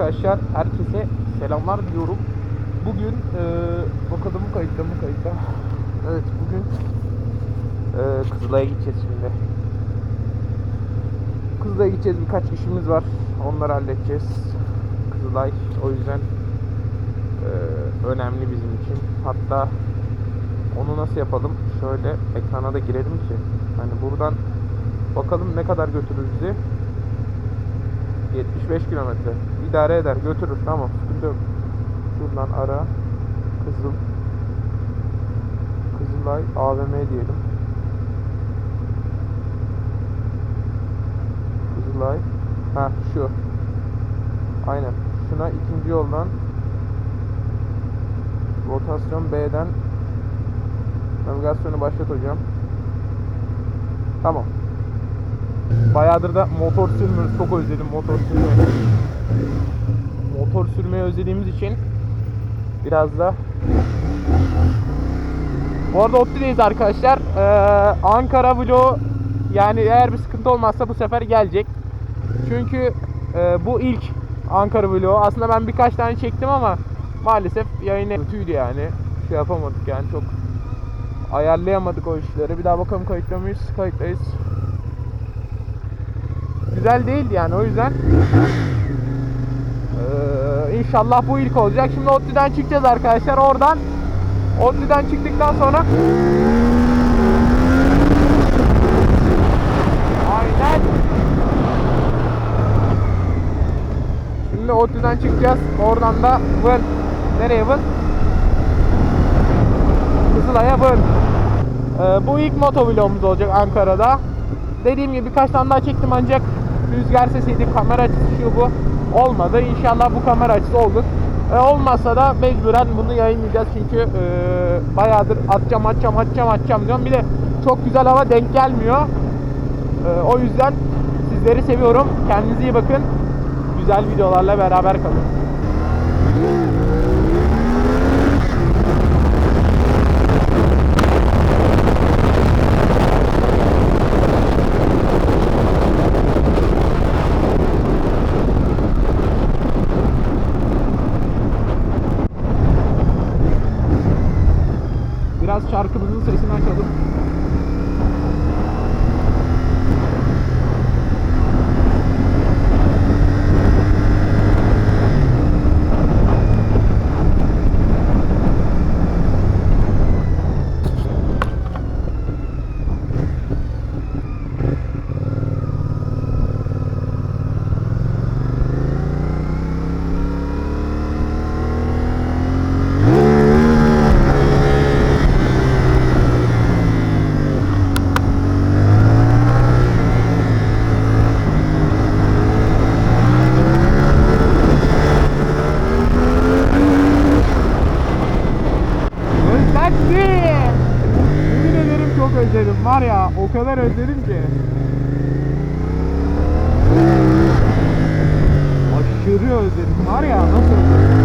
arkadaşlar herkese selamlar diyorum. Bugün eee bakalım kayıtta mı kayıtta. Evet bugün eee Kızılay'a gideceğiz şimdi. Kızılay'a gideceğiz birkaç işimiz var. Onları halledeceğiz. Kızılay o yüzden eee, önemli bizim için. Hatta onu nasıl yapalım? Şöyle ekrana da girelim ki. Hani buradan bakalım ne kadar götürür bizi. 75 kilometre. İdare eder, götürür. Tamam, sıkıntı yok. Şuradan ara. Kızıl. Kızılay AVM diyelim. Kızılay. Ha şu. Aynen. Şuna ikinci yoldan rotasyon B'den navigasyonu başlat hocam. Tamam. Bayağıdır da motor sürmüyoruz. Çok özledim motor sürmeyi. Motor sürmeyi özlediğimiz için biraz da bu arada Opti'deyiz arkadaşlar. Ee, Ankara vlogu yani eğer bir sıkıntı olmazsa bu sefer gelecek. Çünkü e, bu ilk Ankara vlogu. Aslında ben birkaç tane çektim ama maalesef yayın kötüydü yani. Şey yapamadık yani çok ayarlayamadık o işleri. Bir daha bakalım kayıtta mıyız? Güzel değildi yani o yüzden. Ee, inşallah bu ilk olacak. Şimdi ODTÜ'den çıkacağız arkadaşlar. Oradan ODTÜ'den çıktıktan sonra Aynen. Şimdi ODTÜ'den çıkacağız. Oradan da Vın. Nereye Vın? Kızılay'a Vın. Ee, bu ilk motovlogumuz olacak Ankara'da. Dediğim gibi birkaç tane daha çektim ancak rüzgar sesiydi, kamera açısı şu bu olmadı. İnşallah bu kamera açısı olur. E, olmazsa da mecburen bunu yayınlayacağız çünkü e, bayağıdır atacağım atacağım atacağım atacağım diyorum. Bir de çok güzel hava denk gelmiyor. E, o yüzden sizleri seviyorum. Kendinize iyi bakın. Güzel videolarla beraber kalın. Biraz şarkımızın sesini açalım. Özledim. Yemin ederim çok özledim. Var ya o özledim ki. Aşırı özledim. Var ya nasıl özledim.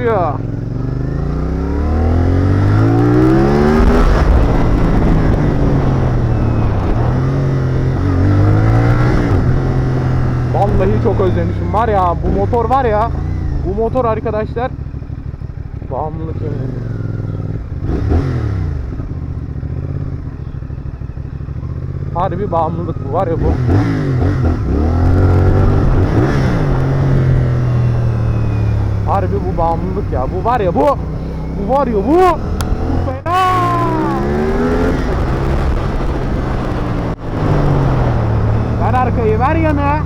İşi götürüyor. Vallahi çok özlemişim var ya bu motor var ya bu motor arkadaşlar bağımlılık yemin. Harbi bağımlılık bu var ya bu. Harbi bu bağımlılık ya. Bu var ya bu. Bu var ya bu. Bu fena. Ver arkayı ver yana.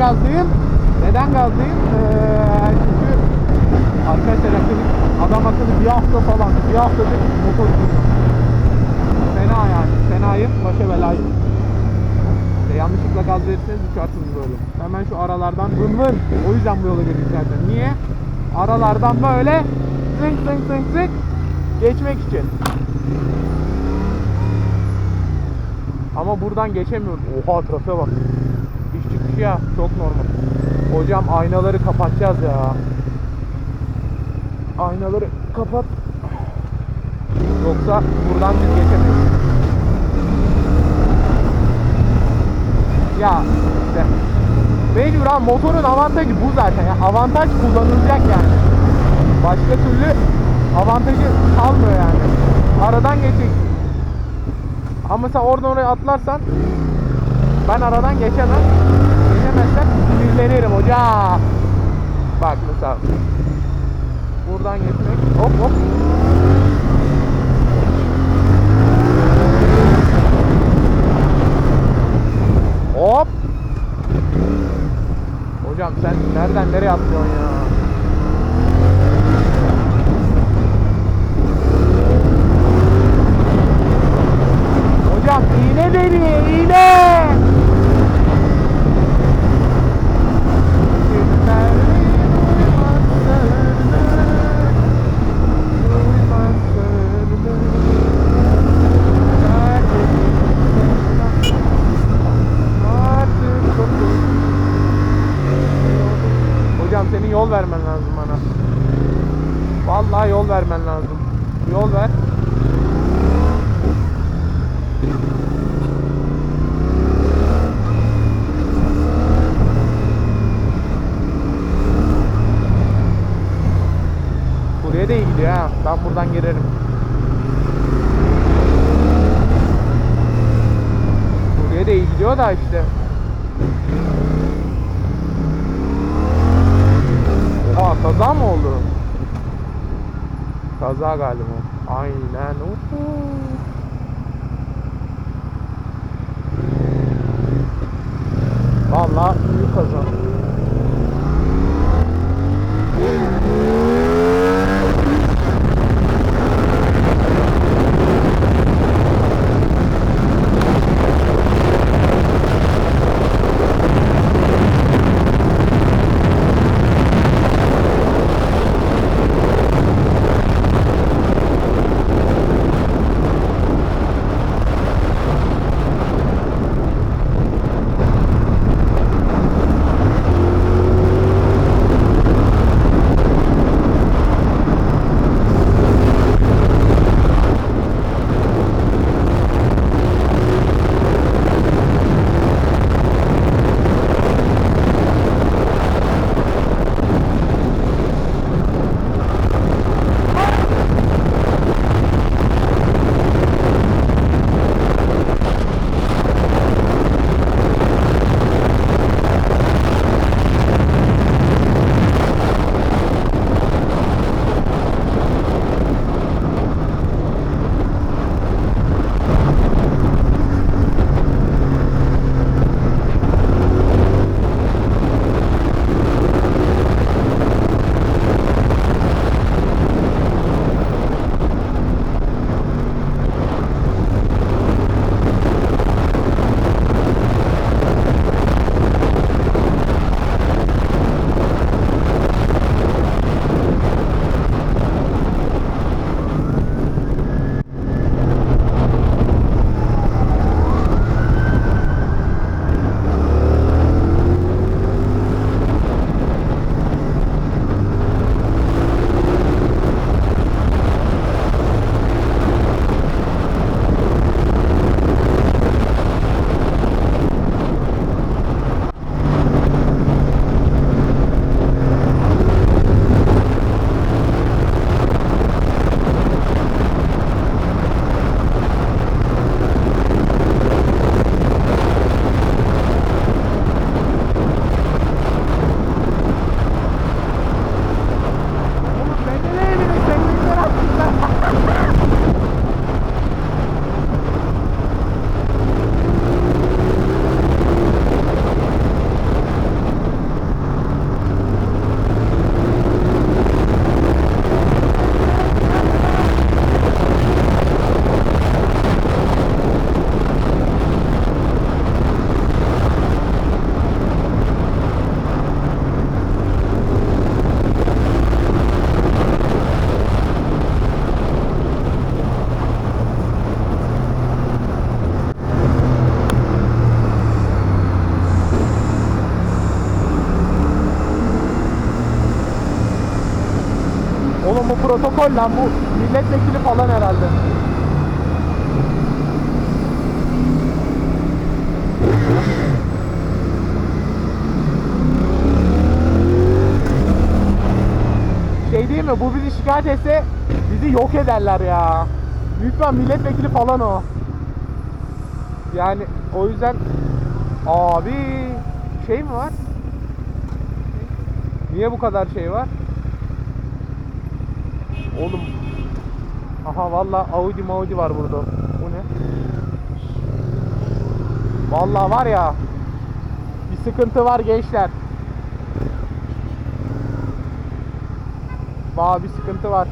Gazlıyım? Neden gazlıyım? Ee, çünkü arkadaşlar yaklaşık adam akıllı bir hafta falan bir haftadır motor sürüyorum. Fena yani. Fenayım. Başa belayım. İşte yanlışlıkla gaz verirseniz uçarsınız böyle. Hemen şu aralardan vın vın. O yüzden bu yola girdik zaten. Niye? Aralardan böyle zınk zınk zınk zınk geçmek için. Ama buradan geçemiyoruz. Oha trafiğe bak. Ya. Çok normal. Hocam aynaları kapatacağız ya. Aynaları kapat. Yoksa buradan biz geçemeyiz. Ya işte mecbur abi motorun avantajı bu zaten ya avantaj kullanılacak yani başka türlü avantajı kalmıyor yani aradan geçecek ama sen oradan oraya atlarsan ben aradan geçemem geçemezsem sinirlenirim hocam bak mesela buradan geçmek hop hop Hop. Hocam sen nereden nereye atlıyorsun ya? Hocam iğne deniyor iğne. Hocam senin yol vermen lazım bana. Vallahi yol vermen lazım. Yol ver. Buraya da iyi gidiyor ha. Ben buradan girerim. Buraya da iyi gidiyor da işte. Aa kaza mı oldu? Kaza galiba. Aynen. Uhu. Vallahi büyük. Protokol lan bu milletvekili falan herhalde. Şey değil mi bu bizi şikayet etse bizi yok ederler ya. Lütfen milletvekili falan o. Yani o yüzden abi şey mi var? Niye bu kadar şey var? Oğlum Aha valla Audi Maudi var burada. Bu ne? Valla var ya bir sıkıntı var gençler. Valla bir sıkıntı var.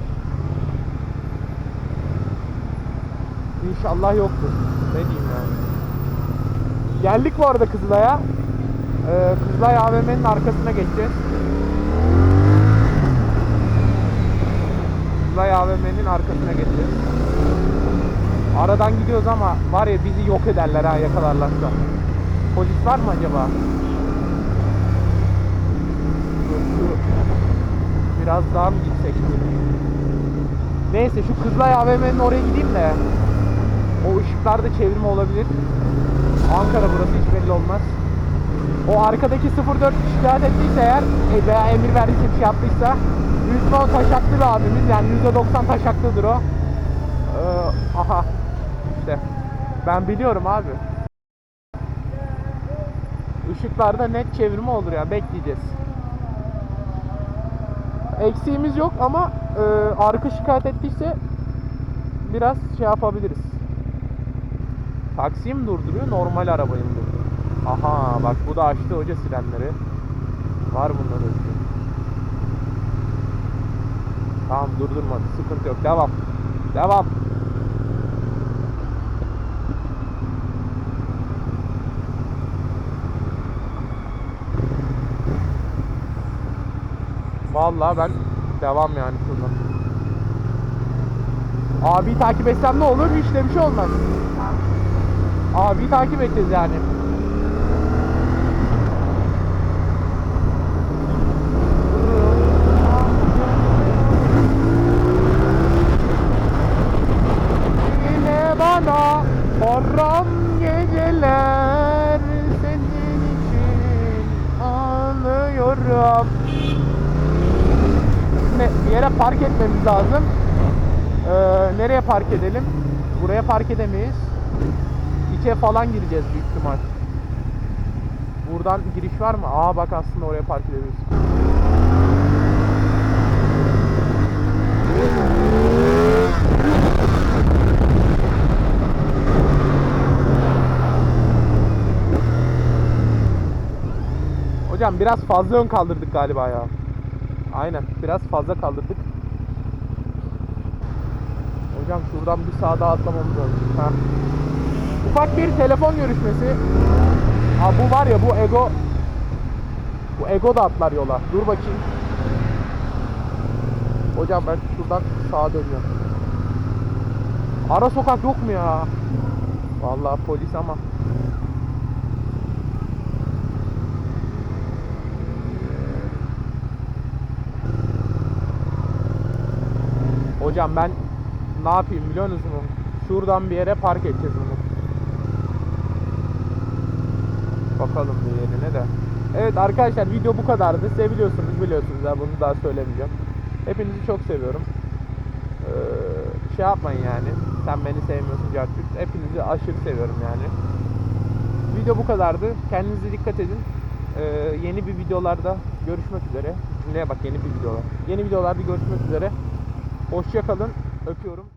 İnşallah yoktur. Ne diyeyim yani. Geldik bu arada Kızılay'a. Ee, Kızılay AVM'nin arkasına geçeceğiz. Kızılay AVM'nin arkasına geçeceğiz. Aradan gidiyoruz ama var ya bizi yok ederler ha yakalarlarsa. Polis var mı acaba? Biraz daha mı gitsek? Neyse şu Kızılay AVM'nin oraya gideyim de. O ışıklarda çevirme olabilir. Ankara burası hiç belli olmaz. O arkadaki 04 şikayet ettiyse eğer e, veya emir verdiyse bir şey yaptıysa büyük ihtimal taşaklı bir abimiz yani %90 taşaklıdır o. Ee, aha işte ben biliyorum abi. Işıklarda net çevirme olur ya bekleyeceğiz. Eksiğimiz yok ama e, arka şikayet ettiyse biraz şey yapabiliriz. Taksiyi mi durduruyor, normal arabayı mı durduruyor? Aha bak bu da açtı hoca sirenleri. Var bunların özgür. Tamam durdurmadı, sıkıntı yok. Devam. Devam. Vallahi ben devam yani şuradan. Abi takip etsem ne olur? Hiç de bir şey olmaz. Abi takip edeceğiz yani. Yine bana haram geceler senin için ağlıyorum. Şimdi bir yere park etmemiz lazım. Ee, nereye park edelim? Buraya park edemeyiz. İçe falan gireceğiz büyük ihtimal. Buradan giriş var mı? Aa bak aslında oraya park edebiliriz. Hocam biraz fazla ön kaldırdık galiba ya. Aynen biraz fazla kaldırdık. Hocam şuradan bir sağa daha atlamamız lazım. Ha. Ufak bir telefon görüşmesi. Ha bu var ya bu ego bu ego da atlar yola. Dur bakayım. Hocam ben şuradan sağa dönüyorum. Ara sokak yok mu ya? Vallahi polis ama. Hocam ben ne yapayım biliyor musunuz? Şuradan bir yere park edeceğiz bunu. Bakalım bir yerine de. Evet arkadaşlar video bu kadardı. Seviyorsunuz biliyorsunuz ya bunu daha söylemeyeceğim. Hepinizi çok seviyorum. Ee, şey yapmayın yani. Sen beni sevmiyorsun Cartürk. Hepinizi aşırı seviyorum yani. Video bu kadardı. Kendinize dikkat edin. Ee, yeni bir videolarda görüşmek üzere. Cümleye bak yeni bir videolar. Yeni videolarda görüşmek üzere. Hoşça kalın. Öpüyorum.